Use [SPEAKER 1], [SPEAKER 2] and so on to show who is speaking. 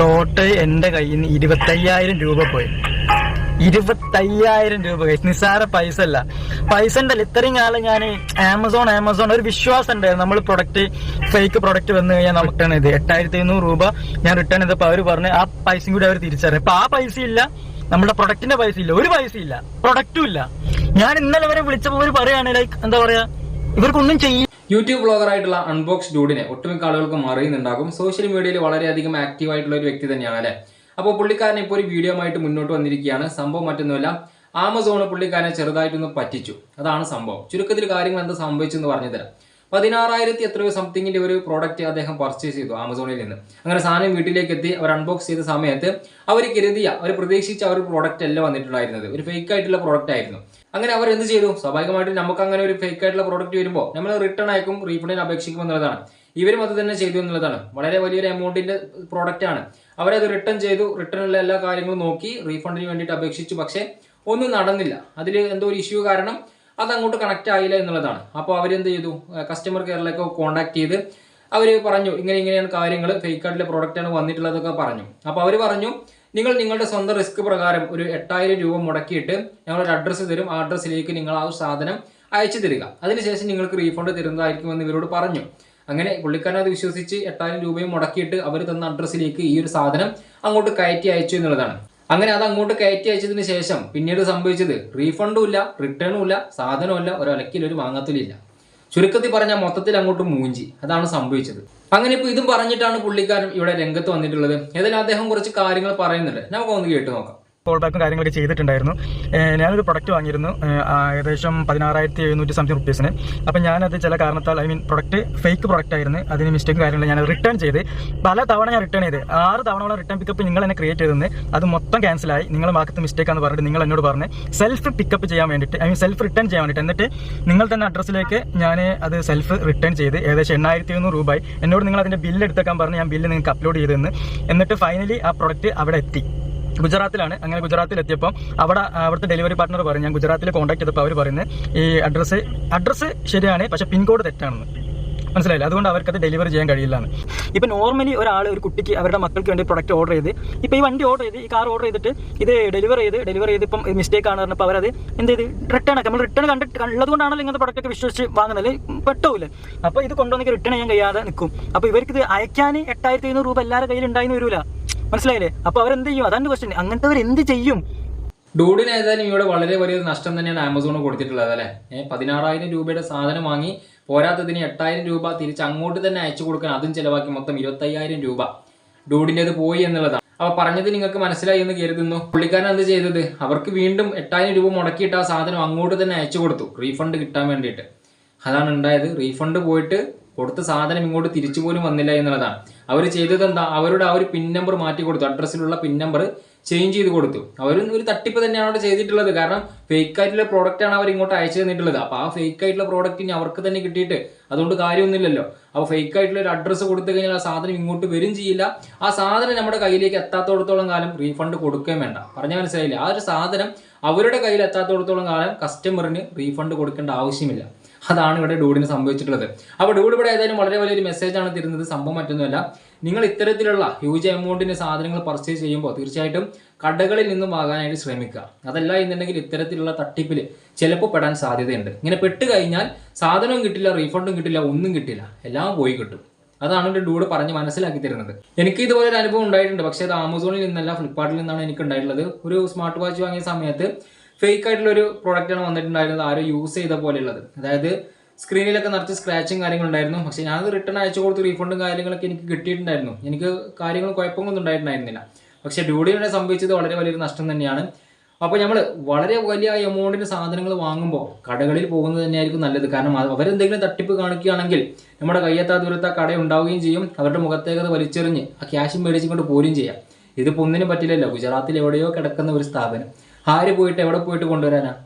[SPEAKER 1] Total എന്റെ കയ്യിൽ നിന്ന് ഇരുപത്തയ്യായിരം രൂപ പോയി. ഇരുപത്തയ്യായിരം രൂപ. നിസ്സാര പൈസ അല്ല. പൈസ ഉണ്ടല്ലോ. ഇത്രയും കാലം ഞാൻ ആമസോൺ ആമസോൺ ഒരു വിശ്വാസം ഉണ്ടായിരുന്നു. നമ്മൾ പ്രൊഡക്റ്റ് ഫേക്ക് പ്രൊഡക്റ്റ് വന്നു കഴിഞ്ഞാൽ നമുക്ക് ഇത്. എട്ടായിരത്തി എഴുന്നൂറ് രൂപ ഞാൻ റിട്ടേൺ ചെയ്തപ്പോൾ അവർ പറഞ്ഞു ആ പൈസയും കൂടി അവർ തിരിച്ചറിയും അപ്പൊ ആ പൈസ ഇല്ല. നമ്മുടെ പ്രൊഡക്റ്റിന്റെ പൈസ ഇല്ല. ഒരു പൈസ ഇല്ല. പ്രൊഡക്റ്റും ഇല്ല. ഞാൻ ഇന്നലെ വരെ വിളിച്ചപ്പോൾ അവർ പറയാണ് ലൈക്ക് എന്താ പറയാ? ഇവർക്കൊന്നും ചെയ്യും
[SPEAKER 2] യൂട്യൂബ് ബ്ലോഗറായിട്ടുള്ള അൺബോക്സ് ഡൂഡിനെ ഒട്ടുമിക്ക ആളുകൾക്കും അറിയുന്നുണ്ടാകും. സോഷ്യൽ മീഡിയയിൽ വളരെയധികം ആക്റ്റീവ് ആയിട്ടുള്ള ഒരു വ്യക്തി തന്നെയാണ് അല്ലെ? അപ്പോൾ പുള്ളിക്കാരൻ ഇപ്പോൾ ഒരു വീഡിയോ ആയിട്ട് മുന്നോട്ട് വന്നിരിക്കുകയാണ്. സംഭവം മറ്റൊന്നുമല്ല ആമസോൺ പുള്ളിക്കാരനെ ചെറുതായിട്ടൊന്ന് പറ്റിച്ചു. അതാണ് സംഭവം. ചുരുക്കത്തിൽ കാര്യങ്ങൾ എന്താ സംഭവിച്ചെന്ന് പറഞ്ഞു തരാം പതിനാറായിരത്തി എത്രയോ സംതിങ്ങിന്റെ ഒരു പ്രോഡക്റ്റ് അദ്ദേഹം പർച്ചേസ് ചെയ്തു ആമസോണിൽ നിന്ന്. അങ്ങനെ സാധനം വീട്ടിലേക്ക് എത്തി അവർ അൺബോക്സ് ചെയ്ത സമയത്ത് അവർ കരുതിയ അവർ പ്രതീക്ഷിച്ച ഒരു പ്രോഡക്റ്റ് അല്ല വന്നിട്ടുണ്ടായിരുന്നത്. ഒരു ഫേക്ക് ആയിട്ടുള്ള പ്രോഡക്റ്റ് ആയിരുന്നു. അങ്ങനെ അവർ എന്ത് ചെയ്തു? സ്വാഭാവികമായിട്ടും നമുക്ക് അങ്ങനെ ഒരു ഫേക്ക് ആയിട്ടുള്ള പ്രോഡക്റ്റ് വരുമ്പോൾ നമ്മൾ റിട്ടേൺ അയക്കും റീഫണ്ടിന് അപേക്ഷിക്കും എന്നുള്ളതാണ്. ഇവരും അത് തന്നെ ചെയ്തു എന്നുള്ളതാണ്. വളരെ വലിയൊരു എമൗണ്ടിന്റെ പ്രോഡക്റ്റ് ആണ്. അവരത് റിട്ടേൺ ചെയ്തു റിട്ടേണിലെ എല്ലാ കാര്യങ്ങളും നോക്കി റീഫണ്ടിന് വേണ്ടിയിട്ട് അപേക്ഷിച്ചു. പക്ഷേ ഒന്നും നടന്നില്ല. അതിൽ എന്തോ ഒരു ഇഷ്യൂ കാരണം അത് അങ്ങോട്ട് കണക്ട് ആയില്ല എന്നുള്ളതാണ്. അപ്പോൾ അവരെന്ത് ചെയ്തു? കസ്റ്റമർ കെയറിലേക്ക് കോൺടാക്ട് ചെയ്ത് അവർ പറഞ്ഞു ഇങ്ങനെ ഇങ്ങനെയാണ് കാര്യങ്ങൾ ഫേക്ക് ആയിട്ടുള്ള പ്രോഡക്റ്റ് ആണ് വന്നിട്ടുള്ളതൊക്കെ പറഞ്ഞു. അപ്പോൾ അവർ പറഞ്ഞു നിങ്ങൾ നിങ്ങളുടെ സ്വന്തം റിസ്ക് പ്രകാരം ഒരു എട്ടായിരം രൂപ മുടക്കിയിട്ട് ഞങ്ങളൊരു അഡ്രസ്സ് തരും. ആ അഡ്രസ്സിലേക്ക് നിങ്ങൾ ആ സാധനം അയച്ചു തരിക. അതിനുശേഷം നിങ്ങൾക്ക് റീഫണ്ട് തരുന്നതായിരിക്കുമെന്ന് ഇവരോട് പറഞ്ഞു. അങ്ങനെ പുള്ളിക്കാരൻ അത് വിശ്വസിച്ച് എട്ടായിരം രൂപയും മുടക്കിയിട്ട് അവർ തന്ന അഡ്രസ്സിലേക്ക് ഈ ഒരു സാധനം അങ്ങോട്ട് കയറ്റി അയച്ചു എന്നുള്ളതാണ്. അങ്ങനെ അത് അങ്ങോട്ട് കയറ്റി അയച്ചതിന് ശേഷം പിന്നീട് സംഭവിച്ചത് റീഫണ്ടും ഇല്ല റിട്ടേണും ഇല്ല സാധനവും ഇല്ല ഒരു അലക്കിലൊരു മാങ്ങത്തിലില്ല ചുരുക്കത്തിൽ പറഞ്ഞാൽ മൊത്തത്തിൽ അങ്ങോട്ട് മൂഞ്ചി. അതാണ് സംഭവിച്ചത്. അങ്ങനെ ഇപ്പൊ ഇതും പറഞ്ഞിട്ടാണ് പുള്ളിക്കാരൻ ഇവിടെ രംഗത്ത് വന്നിട്ടുള്ളത്. ഏതായാലും അദ്ദേഹം കുറച്ച് കാര്യങ്ങൾ പറയുന്നുണ്ട്. നമുക്കൊന്ന് കേട്ട് നോക്കാം.
[SPEAKER 1] കോൾ ബാക്കും കാര്യങ്ങളൊക്കെ ചെയ്തിട്ടുണ്ടായിരുന്നു. ഞാനൊരു പ്രൊഡക്റ്റ് വാങ്ങിയിരുന്നു. ഏകദേശം പതിനാറായിരത്തി എഴുന്നൂറ്റി സംതിങ് റുപ്പീസിന് അപ്പം ഞാനത് ചില കാരണത്താൽ I mean product fake product ആയിരുന്നു. അതിന് മിസ്റ്റേക്ക് കാര്യങ്ങൾ ഞാൻ റിട്ടേൺ ചെയ്ത്. പല തവണ ഞാൻ റിട്ടേൺ ചെയ്ത്. ആറ് തവണ റിട്ടേൺ പിക്കപ്പ് നിങ്ങൾ എന്നെ ക്രിയേറ്റ് ചെയ്തെന്ന് അത് മൊത്തം ക്യാൻസലായി നിങ്ങൾ ഭാഗത്ത് മിസ്റ്റേക്ക് പറഞ്ഞിട്ട് നിങ്ങൾ എന്നോട് പറഞ്ഞ് സെൽഫ് പിക്കപ്പ് ചെയ്യാൻ വേണ്ടിയിട്ട് ഐ മീൻ സെൽഫ് റിട്ടേൺ ചെയ്യാൻ വേണ്ടിയിട്ട് എന്നിട്ട് നിങ്ങൾ തന്നെ അഡ്രസ്സിലേക്ക് ഞാൻ അത് സെൽഫ് റിട്ടേൺ ചെയ്ത് ഏകദേശം എണ്ണായിരത്തി എഴുന്നൂറ് രൂപ എന്നോട് നിങ്ങൾ അതിന്റെ ബില്ല് എടുത്തേക്കാൻ പറഞ്ഞ് ഞാൻ ബില്ല് നിങ്ങൾക്ക് അപ്ലോഡ് ചെയ്തെന്ന് എന്നിട്ട് ഫൈനലി ആ പ്രൊഡക്റ്റ് അവിടെ എത്തി. ഗുജറാത്തിലാണ്. അങ്ങനെ ഗുജറാത്തിൽ എത്തിയപ്പോൾ അവിടെ അവിടുത്തെ ഡെലിവറി പാർട്ട്ണർ പറഞ്ഞു ഞാൻ ഗുജറാത്തിൽ കോൺടാക്ട് ചെയ്തപ്പോൾ അവർ പറയുന്നത് ഈ അഡ്രസ്സ് അഡ്രസ്സ് ശരിയാണ് പക്ഷെ പിൻകോഡ് തെറ്റാണെന്ന്. മനസ്സിലായില്ല? അതുകൊണ്ട് അവർക്കത് ഡെലിവറി ചെയ്യാൻ കഴിയില്ല എന്ന് ഇപ്പം നോർമലി ഒരാൾ ഒരു കുട്ടിക്ക് അവരുടെ മക്കൾക്ക് വേണ്ടി പ്രൊഡക്റ്റ് ഓർഡർ ചെയ്ത് ഇപ്പോൾ ഈ വണ്ടി ഓർഡർ ചെയ്ത് ഈ കാർ ഓർഡർ ചെയ്തിട്ട് ഇത് ഡെലിവർ ചെയ്ത് ഡെലിവർ ചെയ്ത് ഇപ്പം മിസ്റ്റേക്ക് ആണ് പറഞ്ഞപ്പോൾ അവരത് എന്ത് ചെയ്ത്? റിട്ടേൺ ആക്കി. നമ്മൾ റിട്ടേൺ കണ്ടിട്ട് ഉള്ളതുകൊണ്ടാണല്ലോ ഇങ്ങനത്തെ പ്രൊഡക്റ്റ് ഒക്കെ വിശ്വസിച്ച് വാങ്ങുന്നത്. പെട്ടൂല. അപ്പോൾ ഇത് കൊണ്ടുവന്നെങ്കിൽ റിട്ടേൺ ചെയ്യാൻ കഴിയാതെ നിൽക്കും അപ്പോൾ ഇവർക്ക് ഇത് അയക്കാൻ എട്ടായിരത്തി എഴുന്നൂറ് രൂപ എല്ലാവരുടെ കയ്യിൽ ഉണ്ടായിരുന്നു വരൂല. മനസ്സിലായില്ലേ? അപ്പോൾ അവരെന്ത് ചെയ്യും? അതാണ് ക്വസ്റ്റ്യൻ അങ്ങനത്തെ അവർ എന്ത് ചെയ്യും?
[SPEAKER 2] ഡൂഡിന് ഏതായാലും ഇവിടെ വളരെ വലിയൊരു നഷ്ടം തന്നെയാണ് ആമസോൺ കൊടുത്തിട്ടുള്ളത് അല്ലേ? ഏഹ് പതിനാറായിരം രൂപയുടെ സാധനം വാങ്ങി പോരാത്തതിന് എട്ടായിരം രൂപ തിരിച്ച് അങ്ങോട്ട് തന്നെ അയച്ചു കൊടുക്കാൻ അതും ചിലവാക്കി മൊത്തം ഇരുപത്തയ്യായിരം രൂപ. ഡൂഡിന്റെത് പോയി എന്നുള്ളതാണ്. അപ്പൊ പറഞ്ഞത് നിങ്ങൾക്ക് മനസ്സിലായി എന്ന് കരുതുന്നു. പുള്ളിക്കാരൻ എന്ത് ചെയ്തത്? അവർക്ക് വീണ്ടും എട്ടായിരം രൂപ മുടക്കിയിട്ട് ആ സാധനം അങ്ങോട്ട് തന്നെ അയച്ചു കൊടുത്തു. റീഫണ്ട് കിട്ടാൻ വേണ്ടിയിട്ട്. അതാണ് ഉണ്ടായത്. റീഫണ്ട് പോയിട്ട് കൊടുത്ത സാധനം ഇങ്ങോട്ട് തിരിച്ചു പോലും വന്നില്ല എന്നുള്ളതാണ്. അവർ ചെയ്തത് എന്താ? അവരുടെ ആ ഒരു പിൻ നമ്പർ മാറ്റി കൊടുത്തു. അഡ്രസ്സിലുള്ള പിൻ നമ്പർ ചേഞ്ച് ചെയ്ത് കൊടുത്തു. അവരും ഒരു തട്ടിപ്പ് തന്നെയാണ് അവിടെ ചെയ്തിട്ടുള്ളത്. കാരണം ഫേക്ക് ആയിട്ടുള്ള പ്രോഡക്റ്റ് ആണ് അവർ ഇങ്ങോട്ട് അയച്ചു തന്നിട്ടുള്ളത്. അപ്പോൾ ആ ഫേക്ക് ആയിട്ടുള്ള പ്രോഡക്റ്റ് ഇനി അവർക്ക് തന്നെ കിട്ടിയിട്ട് അതുകൊണ്ട് കാര്യമൊന്നുമില്ലല്ലോ. അപ്പോൾ ഫേക്ക് ആയിട്ടുള്ള ഒരു അഡ്രസ്സ് കൊടുത്തു കഴിഞ്ഞാൽ ആ സാധനം ഇങ്ങോട്ട് വരും ചെയ്യില്ല. ആ സാധനം നമ്മുടെ കയ്യിലേക്ക് എത്താത്തോടത്തോളം കാലം റീഫണ്ട് കൊടുക്കുകയും വേണ്ട. പറഞ്ഞ മനസ്സിലായില്ല? ആ ഒരു സാധനം അവരുടെ കയ്യിൽ എത്താത്തോടത്തോളം കാലം കസ്റ്റമറിന് റീഫണ്ട് കൊടുക്കേണ്ട ആവശ്യമില്ല. അതാണ് ഇവിടെ ഡൂഡിന് സംഭവിച്ചിട്ടുള്ളത്. അപ്പോൾ ഡൂഡ് ഇവിടെ ഏതായാലും വളരെ വലിയൊരു മെസ്സേജാണ് തരുന്നത്. സംഭവം മറ്റൊന്നുമല്ല. നിങ്ങൾ ഇത്തരത്തിലുള്ള ഹ്യൂജ് എമൗണ്ടിന്റെ സാധനങ്ങൾ പർച്ചേസ് ചെയ്യുമ്പോൾ തീർച്ചയായിട്ടും കടകളിൽ നിന്നും വാങ്ങാനായിട്ട് ശ്രമിക്കുക. അതല്ല എന്നുണ്ടെങ്കിൽ ഇത്തരത്തിലുള്ള തട്ടിപ്പിൽ ചിലപ്പോൾ പെടാൻ സാധ്യതയുണ്ട്. ഇങ്ങനെ പെട്ട് കഴിഞ്ഞാൽ സാധനവും കിട്ടില്ല റീഫണ്ടും കിട്ടില്ല ഒന്നും കിട്ടില്ല. എല്ലാം പോയി കിട്ടും. അതാണ് എന്റെ ഡൂഡ് പറഞ്ഞ് മനസ്സിലാക്കി തരുന്നത്. എനിക്ക് ഇതുപോലെ ഒരു അനുഭവം ഉണ്ടായിട്ടുണ്ട്. പക്ഷേ അത് ആമസോണിൽ നിന്നല്ല ഫ്ലിപ്കാർട്ടിൽ നിന്നാണ് എനിക്ക് ഉണ്ടായിട്ടുള്ളത് ഒരു സ്മാർട്ട് വാച്ച് വാങ്ങിയ സമയത്ത് ഫേക്ക് ആയിട്ടുള്ള ഒരു പ്രോഡക്റ്റാണ് വന്നിട്ടുണ്ടായിരുന്നത് ആരോ യൂസ് ചെയ്ത പോലെയുള്ളത്. അതായത് സ്ക്രീനിലൊക്കെ നിറച്ച് സ്ക്രാച്ചും കാര്യങ്ങളുണ്ടായിരുന്നു. പക്ഷേ ഞാനത് റിട്ടേൺ അയച്ചു കൊടുത്ത് റീഫണ്ടും കാര്യങ്ങളൊക്കെ എനിക്ക് കിട്ടിയിട്ടുണ്ടായിരുന്നു. എനിക്ക് കാര്യങ്ങൾ കുഴപ്പമൊന്നും ഉണ്ടായിട്ടുണ്ടായിരുന്നില്ല. പക്ഷേ ഡ്യൂഡിനെ സംഭവിച്ചത് വളരെ വലിയൊരു നഷ്ടം തന്നെയാണ്. അപ്പോൾ നമ്മൾ വളരെ വലിയ എമൗണ്ടിന് സാധനങ്ങൾ വാങ്ങുമ്പോൾ കടകളിൽ പോകുന്നത് തന്നെയായിരിക്കും നല്ലത്. കാരണം അവരെന്തെങ്കിലും തട്ടിപ്പ് കാണിക്കുകയാണെങ്കിൽ നമ്മുടെ കയ്യെത്താ ദൂരത്ത് ആ കട ഉണ്ടാവുകയും ചെയ്യും. അവരുടെ മുഖത്തേക്ക് വലിച്ചെറിഞ്ഞ് ആ ക്യാഷും മേടിച്ചുകൊണ്ട് പോരുകയും ചെയ്യാം. ഇതിപ്പോൾ ഒന്നിനും പറ്റില്ലല്ലോ. ഗുജറാത്തിൽ എവിടെയോ കിടക്കുന്ന ഒരു സ്ഥാപനം. ആര് പോയിട്ട് എവിടെ പോയിട്ട് കൊണ്ടുവരാനാ?